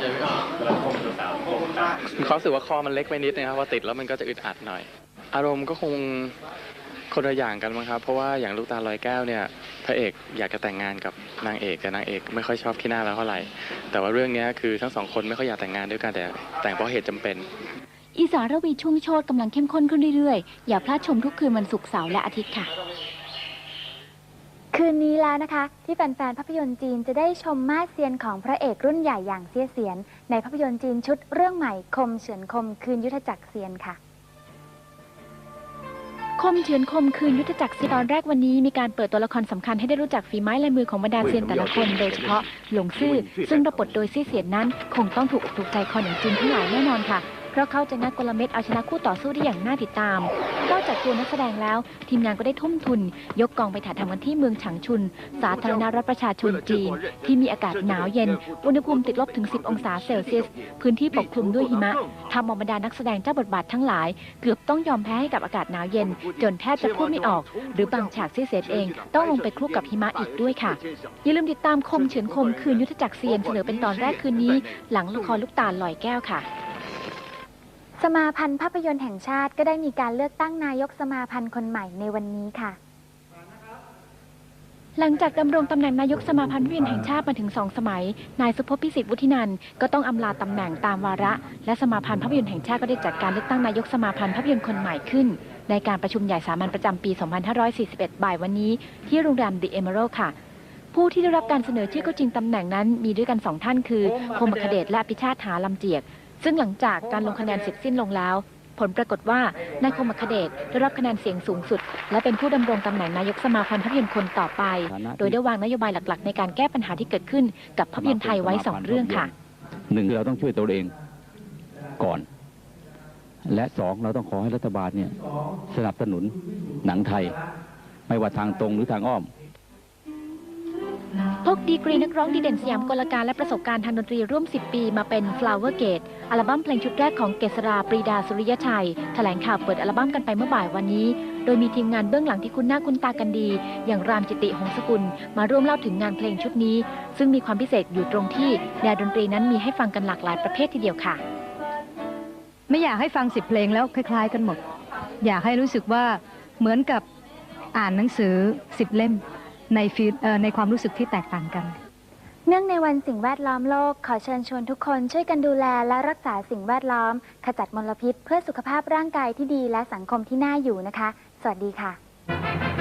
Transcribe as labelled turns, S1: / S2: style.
S1: ใจไม่ออกกำลังคมสาวๆคมตา
S2: มีความรู้สึกว่าคอมันเล็กไปนิดนะครับพอติดแล้วมันก็จะอึดอัดหน่อย อารมณ์ก็คงคนละอย่างกันมั้งครับ เพราะว่าอย่างลูกตาลอยแก้วเนี่ยพระเอกอยากจะแต่งงานกับนางเอกแต่นางเอกไม่ค่อยชอบขี้หน้าแล้วเท่าไหร่ แต่ว่าเรื่องเนี้ยคือทั้งสองคนไม่ค่อยอยากแต่งงานด้วยกันแต่แต่งเพราะเหตุจำเป็น
S3: อีสานระวีช่วงโชตกำลังเข้มข้นขึ้นเรื่อยๆ อย่าพลาดชมทุกคืนวันศุกร์เสาร์และอาทิตย์ค่ะ
S4: คืนนี้แล้วนะคะ ที่แฟนๆภาพยนตร์จีนจะได้ชมมาสเซียนของพระเอกรุ่นใหญ่อย่างเซียเสียน ในภาพยนตร์จีนชุดเรื่องใหม่คมเฉือนคมคืนยุทธจักรเซียนค่ะ
S3: คมเฉือนคมคืนยุทธจักรเซียนตอนแรกวันนี้มีการเปิดตัวละครสำคัญให้ได้รู้จักฝีไม้ลายมือของบรรดาเซียนแต่ละคน โดยเฉพาะหลงซื่อซึ่งรับบทโดยเซี่เสียนนั้น คงต้องถูกอกถูกใจคอหนังจีนทั้งหลายแน่นอนค่ะ เพราะเขาจะงัดกลเม็ดเอาชนะคู่ต่อสู้ได้อย่างน่าติดตาม นอกจากตัวนักแสดงแล้ว ทีมงานก็ได้ทุ่มทุน ยกกองไปถ่ายทำกันที่เมืองฉางชุน สาธารณรัฐประชาชนจีน ที่มีอากาศหนาวเย็น อุณหภูมิติดลบถึง 10 องศาเซลเซียส พื้นที่ปกคลุมด้วยหิมะทำเอาบรรดานักแสดงเจ้าบทบาททั้งหลาย เกือบต้องยอมแพ้ให้กับอากาศหนาวเย็น จนแทบจะพูดไม่ออก หรือบางฉากซี่เสียเองต้องลงไปคลุกกับหิมะอีกด้วยค่ะ อย่าลืมติดตามคมเฉือนคมคืนยุทธจักรเซียนเสนอเป็นตอนแรกคืนนี้ หลังละครลูกตาลลอยแก้วค่ะ
S4: สมาพันธ์ภาพยนตร์แห่งชาติก็ได้มีการเลือกตั้งนายกสมาพันธ์คนใหม่ในวันนี้ค่ะ
S3: หลังจากดำรงตำแหน่งนายกสมาพันธ์ภาพยนตร์แห่งชาติมาถึงสองสมัย นายสุภพพิสิทธิ์วุฒินันท์ก็ต้องอำลาตำแหน่งตามวาระ และสมาพันธ์ภาพยนตร์แห่งชาติก็ได้จัดการเลือกตั้งนายกสมาพันธ์ภาพยนตร์คนใหม่ขึ้น ในการประชุมใหญ่สามัญประจำปี 2541 บ่ายวันนี้ ที่โรงแรม The Emerald ค่ะผู้ที่ได้รับการเสนอชื่อเข้าชิงตำแหน่งนั้นมีด้วยกันสองท่านคือ คมคเดชและอภิชาติหาลำเจียก ซึ่งหลังจากการลงคะแนนเสร็จสิ้นลงแล้ว ผลปรากฏว่านายคมคเดชได้รับคะแนนเสียงสูงสุด และเป็นผู้ดำรงตำแหน่งนายกสมาพันธ์ภาพยนตร์คนต่อไป โดยได้วางนโยบายหลักๆ ในการแก้ปัญหาที่เกิดขึ้นกับภาพยนตร์ไทยไว้สองเรื่องค่ะ
S5: หนึ่งคือเราต้องช่วยตัวเองก่อน และสองเราต้องขอให้รัฐบาลเนี่ยสนับสนุนหนังไทย ไม่ว่าทางตรงหรือทางอ้อม
S3: พกดีกรีนักร้องดีเด่นสยามกลการและประสบการณ์ทางดนตรีร่วม 10 ปีมาเป็น Flower Gate อัลบั้มเพลงชุดแรกของเกษราปรีดาสุริยชัย แถลงข่าวเปิดอัลบั้มกันไปเมื่อบ่ายวันนี้ โดยมีทีมงานเบื้องหลังที่คุ้นหน้าคุ้นตากันดี อย่างรามจิติหงสกุล มาร่วมเล่าถึงงานเพลงชุดนี้ ซึ่งมีความพิเศษอยู่ตรงที่แนวดนตรีนั้นมีให้ฟังกันหลากหลายประเภททีเดียวค่ะ
S6: ไม่อยากให้ฟังสิบเพลงแล้วคล้ายๆ กันหมด อยากให้รู้สึกว่าเหมือนกับอ่านหนังสือสิบเล่ม ในฟีดในความรู้สึกที่แตกต่างกัน
S4: เนื่องในวันสิ่งแวดล้อมโลก ขอเชิญชวนทุกคนช่วยกันดูแลและรักษาสิ่งแวดล้อม ขจัดมลพิษ เพื่อสุขภาพร่างกายที่ดีและสังคมที่น่าอยู่นะคะ สวัสดีค่ะ